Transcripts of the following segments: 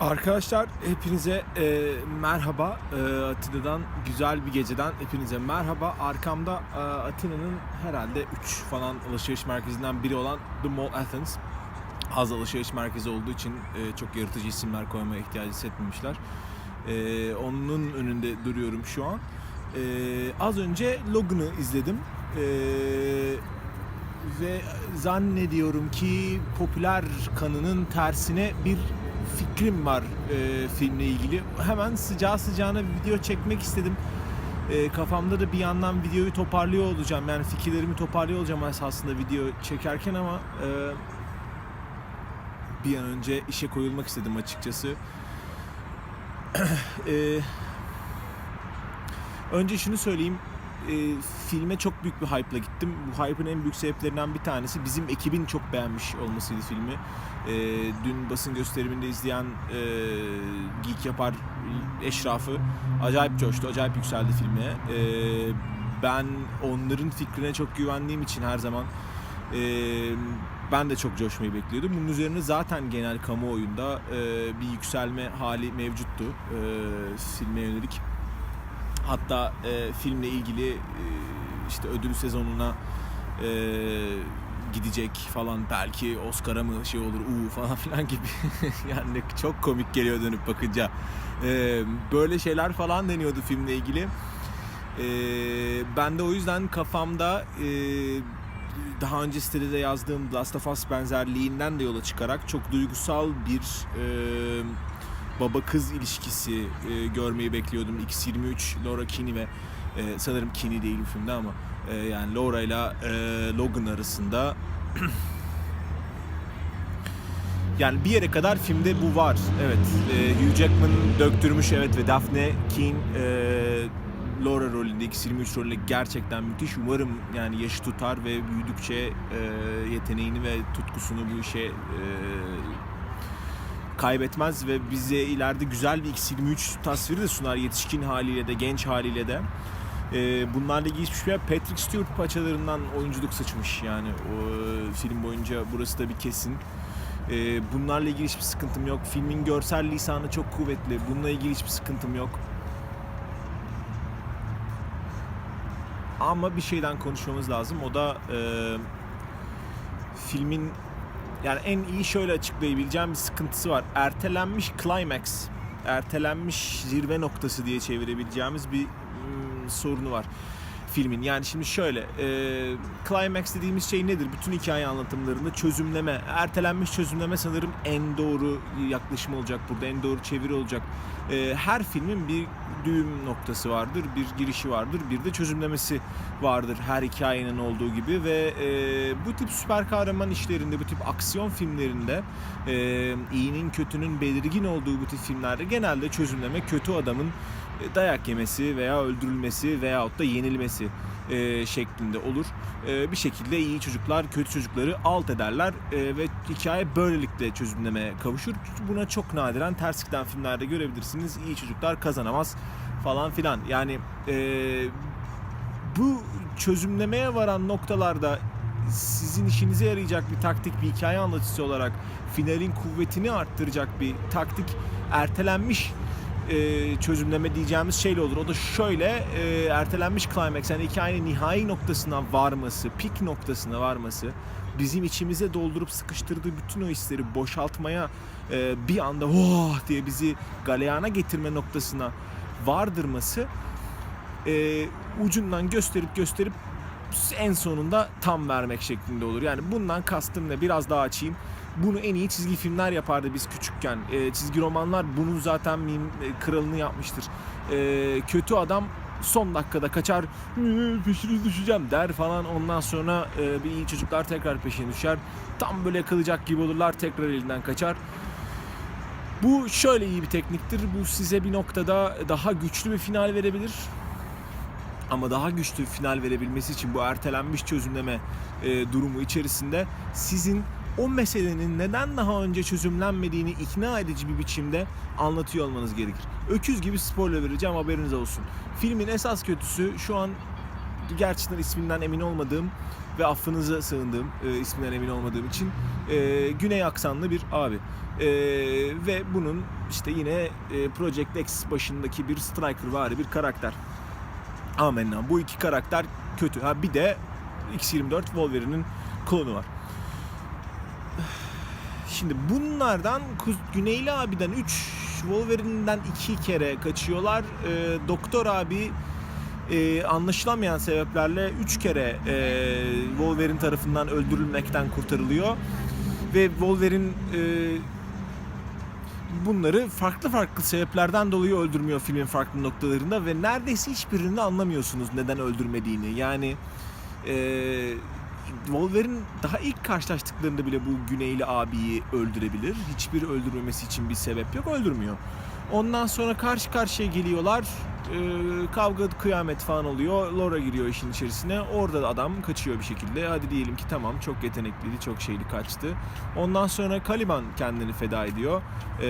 Arkadaşlar hepinize e, merhaba. E, Atina'dan güzel bir geceden hepinize merhaba. Arkamda e, Atina'nın herhalde 3 falan alışveriş merkezinden biri olan The Mall Athens. Az alışveriş merkezi olduğu için e, çok yaratıcı isimler koymaya ihtiyaç hissetmemişler. E, onun önünde duruyorum şu an. E, az önce Logan'ı izledim. E, ve zannediyorum ki popüler kanının tersine bir fikrim var e, filmle ilgili. Hemen sıcağı sıcağına bir video çekmek istedim. E, kafamda da bir yandan videoyu toparlıyor olacağım. Yani fikirlerimi toparlıyor olacağım esasında video çekerken ama e, bir an önce işe koyulmak istedim açıkçası. e, önce şunu söyleyeyim e, filme çok büyük bir hype'la gittim. Bu hype'ın en büyük sebeplerinden bir tanesi bizim ekibin çok beğenmiş olmasıydı filmi. E, dün basın gösteriminde izleyen e, Geek Yapar eşrafı acayip coştu, acayip yükseldi filme. E, ben onların fikrine çok güvendiğim için her zaman e, ben de çok coşmayı bekliyordum. Bunun üzerine zaten genel kamuoyunda e, bir yükselme hali mevcuttu e, filme yönelik. Hatta e, filmle ilgili e, işte ödül sezonuna e, gidecek falan. Belki Oscar'a mı şey olur uuu falan filan gibi. Yani çok komik geliyor dönüp bakınca. E, böyle şeyler falan deniyordu filmle ilgili. E, ben de o yüzden kafamda e, daha önce sitede de yazdığım Last of Us benzerliğinden de yola çıkarak çok duygusal bir e, baba kız ilişkisi e, görmeyi bekliyordum. X23 Laura Kinney ve e, sanırım Kinney değil bu filmde ama e, yani Laura ile e, Logan arasında yani bir yere kadar filmde bu var. Evet. E, Hugh Jackman döktürmüş evet ve Daphne Keane e, Laura rolünde X23 rolünde gerçekten müthiş. Umarım yani yaşı tutar ve büyüdükçe e, yeteneğini ve tutkusunu bu işe e, kaybetmez ve bize ileride güzel bir X23 tasviri de sunar yetişkin haliyle de genç haliyle de. Ee, bunlarla ilgili hiçbir şey. Patrick Stewart paçalarından oyunculuk saçmış yani o e, film boyunca burası da bir kesin. Ee, bunlarla ilgili hiçbir sıkıntım yok. Filmin görsel lisanı çok kuvvetli. Bununla ilgili hiçbir sıkıntım yok. Ama bir şeyden konuşmamız lazım. O da e, filmin yani en iyi şöyle açıklayabileceğim bir sıkıntısı var. Ertelenmiş climax, ertelenmiş zirve noktası diye çevirebileceğimiz bir mm, sorunu var filmin. Yani şimdi şöyle, e, climax dediğimiz şey nedir? Bütün hikaye anlatımlarında çözümleme, ertelenmiş çözümleme sanırım en doğru yaklaşım olacak burada, en doğru çeviri olacak. E, her filmin bir düğüm noktası vardır, bir girişi vardır, bir de çözümlemesi vardır her hikayenin olduğu gibi ve e, bu tip süper kahraman işlerinde, bu tip aksiyon filmlerinde e, iyinin kötünün belirgin olduğu bu tip filmlerde genelde çözümleme kötü adamın dayak yemesi veya öldürülmesi veyahut da yenilmesi e, şeklinde olur. E, bir şekilde iyi çocuklar kötü çocukları alt ederler e, ve hikaye böylelikle çözümlemeye kavuşur. Buna çok nadiren ters giden filmlerde görebilirsiniz. İyi çocuklar kazanamaz falan filan. Yani e, bu çözümlemeye varan noktalarda sizin işinize yarayacak bir taktik, bir hikaye anlatıcısı olarak finalin kuvvetini arttıracak bir taktik ertelenmiş e, çözümleme diyeceğimiz şeyle olur. O da şöyle e, ertelenmiş climax yani hikayenin nihai noktasına varması, pik noktasına varması bizim içimize doldurup sıkıştırdığı bütün o hisleri boşaltmaya e, bir anda oh diye bizi galeyana getirme noktasına vardırması e, ucundan gösterip gösterip en sonunda tam vermek şeklinde olur. Yani bundan kastım ne? Biraz daha açayım. Bunu en iyi çizgi filmler yapardı biz küçükken. E, çizgi romanlar bunun zaten mim, e, kralını yapmıştır. E, kötü adam son dakikada kaçar "Hı, peşine düşeceğim der falan ondan sonra e, bir iyi çocuklar tekrar peşine düşer tam böyle kılacak gibi olurlar tekrar elinden kaçar bu şöyle iyi bir tekniktir bu size bir noktada daha güçlü bir final verebilir ama daha güçlü final verebilmesi için bu ertelenmiş çözümleme e, durumu içerisinde sizin o meselenin neden daha önce çözümlenmediğini ikna edici bir biçimde anlatıyor olmanız gerekir. Öküz gibi spoiler vereceğim haberiniz olsun. Filmin esas kötüsü şu an gerçekten isminden emin olmadığım ve affınıza sığındığım e, isminden emin olmadığım için e, Güney aksanlı bir abi. E, ve bunun işte yine e, Project X başındaki bir striker var bir karakter. Amenna. Bu iki karakter kötü. Ha bir de X24 Wolverine'in klonu var. Şimdi bunlardan Güneyli abiden 3 Wolverine'den 2 kere kaçıyorlar. Ee, Doktor abi e, anlaşılamayan sebeplerle 3 kere e, Wolverine tarafından öldürülmekten kurtarılıyor. Ve Wolverine e, bunları farklı farklı sebeplerden dolayı öldürmüyor filmin farklı noktalarında ve neredeyse hiçbirini anlamıyorsunuz neden öldürmediğini. Yani e, Wolverine daha ilk karşılaştıklarında bile bu Güneyli abiyi öldürebilir. Hiçbir öldürmemesi için bir sebep yok, öldürmüyor. Ondan sonra karşı karşıya geliyorlar. e, kavga kıyamet falan oluyor. Laura giriyor işin içerisine. Orada da adam kaçıyor bir şekilde. Hadi diyelim ki tamam çok yetenekliydi, çok şeyli kaçtı. Ondan sonra Caliban kendini feda ediyor. E,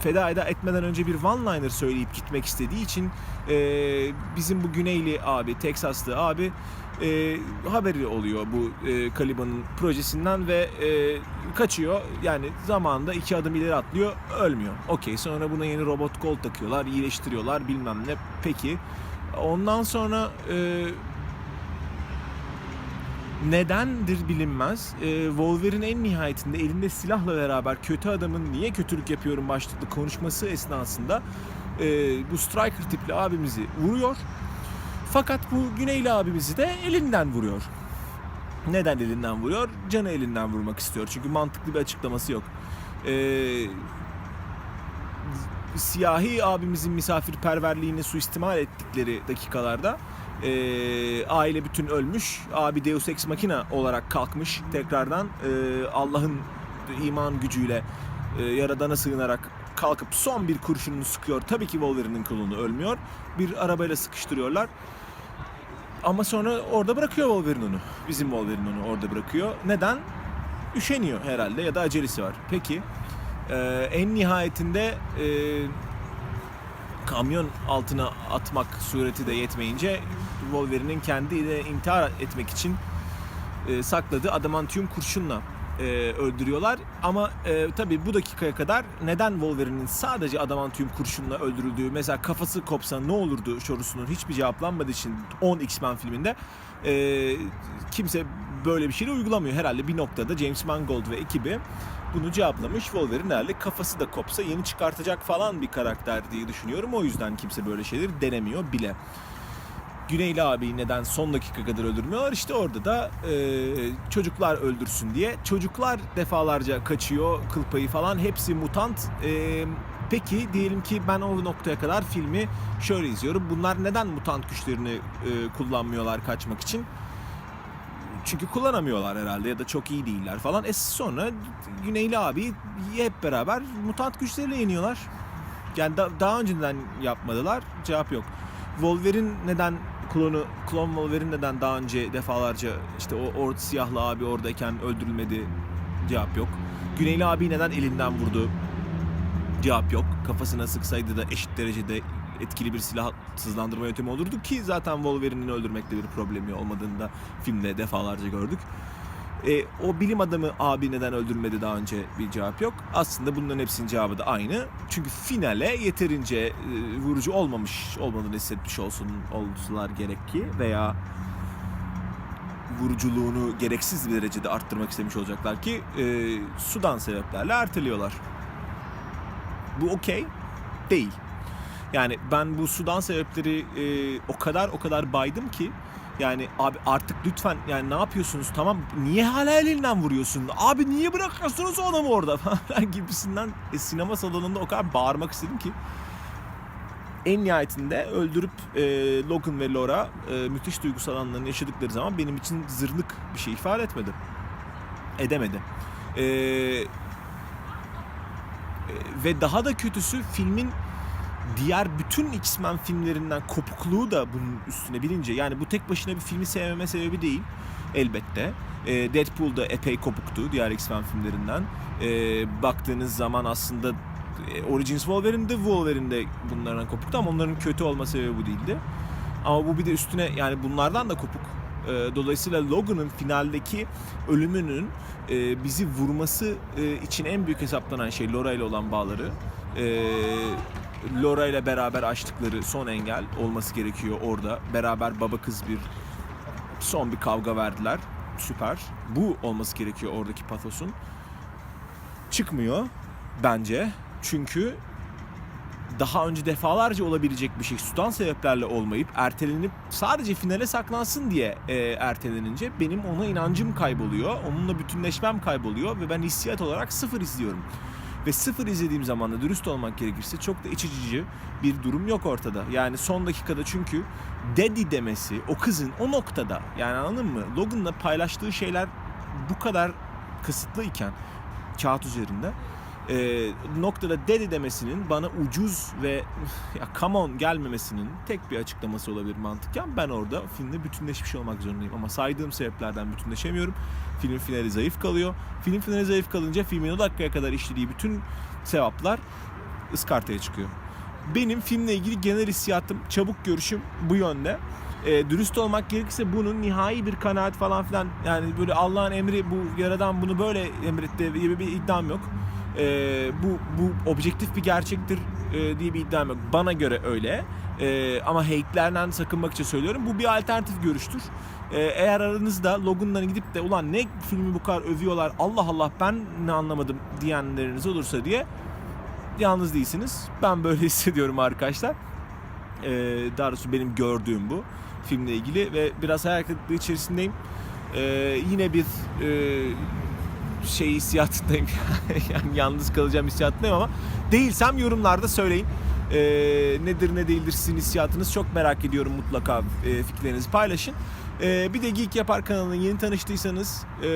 feda eda etmeden önce bir one-liner söyleyip gitmek istediği için e, bizim bu Güneyli abi, Teksaslı abi e, haberi oluyor bu e, Caliban'ın projesinden ve e, kaçıyor. Yani zamanında iki adım ileri atlıyor, ölmüyor. Okey sonra buna yeni robot kol takıyorlar, iyileştiriyorlar bilmem ne. Peki ondan sonra e, nedendir bilinmez. E, Wolverine en nihayetinde elinde silahla beraber kötü adamın niye kötülük yapıyorum başlıklı konuşması esnasında e, bu Striker tipli abimizi vuruyor. Fakat bu Güneyli abimizi de elinden vuruyor. Neden elinden vuruyor? Canı elinden vurmak istiyor. Çünkü mantıklı bir açıklaması yok. Ee, siyahi abimizin misafirperverliğini suistimal ettikleri dakikalarda ee, aile bütün ölmüş. Abi Deus Ex Machina olarak kalkmış tekrardan ee, Allah'ın iman gücüyle e, yaradana sığınarak kalkıp son bir kurşununu sıkıyor. Tabii ki Wolverine'in kolunu ölmüyor. Bir arabayla sıkıştırıyorlar. Ama sonra orada bırakıyor Wolverine onu. Bizim Wolverine onu orada bırakıyor. Neden? Üşeniyor herhalde ya da acelesi var. Peki e, en nihayetinde e, kamyon altına atmak sureti de yetmeyince Wolverine'in kendi de intihar etmek için e, sakladığı adamantium kurşunla e, öldürüyorlar. Ama e, tabii bu dakikaya kadar neden Wolverine'in sadece adamantium kurşunla öldürüldüğü, mesela kafası kopsa ne olurdu sorusunun hiçbir cevaplanmadığı için 10 X-Men filminde e, kimse böyle bir şey de uygulamıyor. Herhalde bir noktada James Mangold ve ekibi bunu cevaplamış. Wolverine herhalde kafası da kopsa yeni çıkartacak falan bir karakter diye düşünüyorum. O yüzden kimse böyle şeyleri denemiyor bile. Güneyli abi neden son dakika kadar öldürmüyorlar? İşte orada da e, çocuklar öldürsün diye. Çocuklar defalarca kaçıyor, kıl payı falan. Hepsi mutant. E, peki diyelim ki ben o noktaya kadar filmi şöyle izliyorum. Bunlar neden mutant güçlerini e, kullanmıyorlar kaçmak için? Çünkü kullanamıyorlar herhalde ya da çok iyi değiller falan. E sonra Güneyli abi hep beraber mutant güçleriyle yeniyorlar. Yani da- daha önceden yapmadılar. Cevap yok. Wolverine neden klonu klon Wolverine neden daha önce defalarca işte o or siyahlı abi oradayken öldürülmedi? Cevap yok. Güneyli abi neden elinden vurdu? Cevap yok. Kafasına sıksaydı da eşit derecede etkili bir silah sızlandırma yöntemi olurdu ki zaten Wolverine'in öldürmekte bir problemi olmadığını da filmde defalarca gördük. E, o bilim adamı abi neden öldürmedi daha önce bir cevap yok. Aslında bunların hepsinin cevabı da aynı. Çünkü finale yeterince e, vurucu olmamış olmadığını hissetmiş olsun oldular gerek ki veya vuruculuğunu gereksiz bir derecede arttırmak istemiş olacaklar ki e, sudan sebeplerle erteliyorlar. Bu okey değil. Yani ben bu sudan sebepleri e, o kadar o kadar baydım ki yani abi artık lütfen yani ne yapıyorsunuz tamam niye hala elinden vuruyorsun abi niye bırakıyorsunuz o adamı orada falan gibisinden e, sinema salonunda o kadar bağırmak istedim ki en nihayetinde öldürüp e, Logan ve Laura e, müthiş duygusal anlarını yaşadıkları zaman benim için zırnık bir şey ifade etmedi. Edemedi. E, e, ve daha da kötüsü filmin diğer bütün X-Men filmlerinden kopukluğu da bunun üstüne bilince yani bu tek başına bir filmi sevmeme sebebi değil elbette. E, Deadpool da epey kopuktu diğer X-Men filmlerinden. E, baktığınız zaman aslında e, Origins Wolverine'de Wolverine'de bunlardan kopuktu ama onların kötü olma sebebi bu değildi. Ama bu bir de üstüne yani bunlardan da kopuk. E, dolayısıyla Logan'ın finaldeki ölümünün e, bizi vurması e, için en büyük hesaplanan şey Laura ile olan bağları. E, Laura ile beraber açtıkları son engel olması gerekiyor orada. Beraber baba kız bir son bir kavga verdiler. Süper. Bu olması gerekiyor oradaki patosun. Çıkmıyor bence. Çünkü daha önce defalarca olabilecek bir şey sudan sebeplerle olmayıp ertelenip sadece finale saklansın diye e, ertelenince benim ona inancım kayboluyor. Onunla bütünleşmem kayboluyor ve ben hissiyat olarak sıfır izliyorum. Ve sıfır izlediğim zaman da dürüst olmak gerekirse çok da iç açıcı bir durum yok ortada. Yani son dakikada çünkü daddy demesi o kızın o noktada yani anladın mı? Logan'la paylaştığı şeyler bu kadar kısıtlıyken kağıt üzerinde e, noktada daddy demesinin bana ucuz ve ya come on gelmemesinin tek bir açıklaması olabilir mantıken ben orada filmle bütünleşmiş olmak zorundayım ama saydığım sebeplerden bütünleşemiyorum. Film finali zayıf kalıyor. Film finali zayıf kalınca filmin o dakikaya kadar işlediği bütün sevaplar ıskartaya çıkıyor. Benim filmle ilgili genel hissiyatım, çabuk görüşüm bu yönde. E, dürüst olmak gerekirse bunun nihai bir kanaat falan filan yani böyle Allah'ın emri bu yaradan bunu böyle emretti gibi bir iddiam yok. E, bu bu objektif bir gerçektir e, diye bir iddiam yok. Bana göre öyle. E, ama hate'lerden sakınmak için söylüyorum. Bu bir alternatif görüştür. E, eğer aranızda Logan'dan gidip de ulan ne filmi bu kadar övüyorlar Allah Allah ben ne anlamadım diyenleriniz olursa diye yalnız değilsiniz. Ben böyle hissediyorum arkadaşlar. Ee, daha doğrusu benim gördüğüm bu filmle ilgili ve biraz hayal kırıklığı içerisindeyim. Ee, yine bir e, şey hissiyatındayım. yani yalnız kalacağım hissiyatındayım ama değilsem yorumlarda söyleyin. Ee, nedir ne değildir sizin hissiyatınız çok merak ediyorum mutlaka e, fikirlerinizi paylaşın. Ee, bir de Geek Yapar kanalına yeni tanıştıysanız e,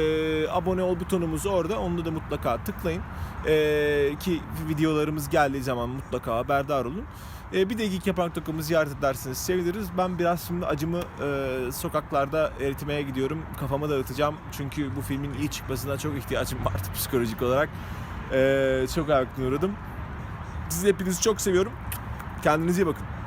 abone ol butonumuz orada onu da mutlaka tıklayın. Ee, ki videolarımız geldiği zaman mutlaka haberdar olun. Ee, bir de geekyapan.com'u ziyaret ederseniz seviniriz. Ben biraz şimdi acımı e, sokaklarda eritmeye gidiyorum. Kafamı dağıtacağım. Çünkü bu filmin iyi çıkmasına çok ihtiyacım vardı psikolojik olarak. Ee, çok ayakkabı uğradım. Sizi hepinizi çok seviyorum. Kendinize iyi bakın.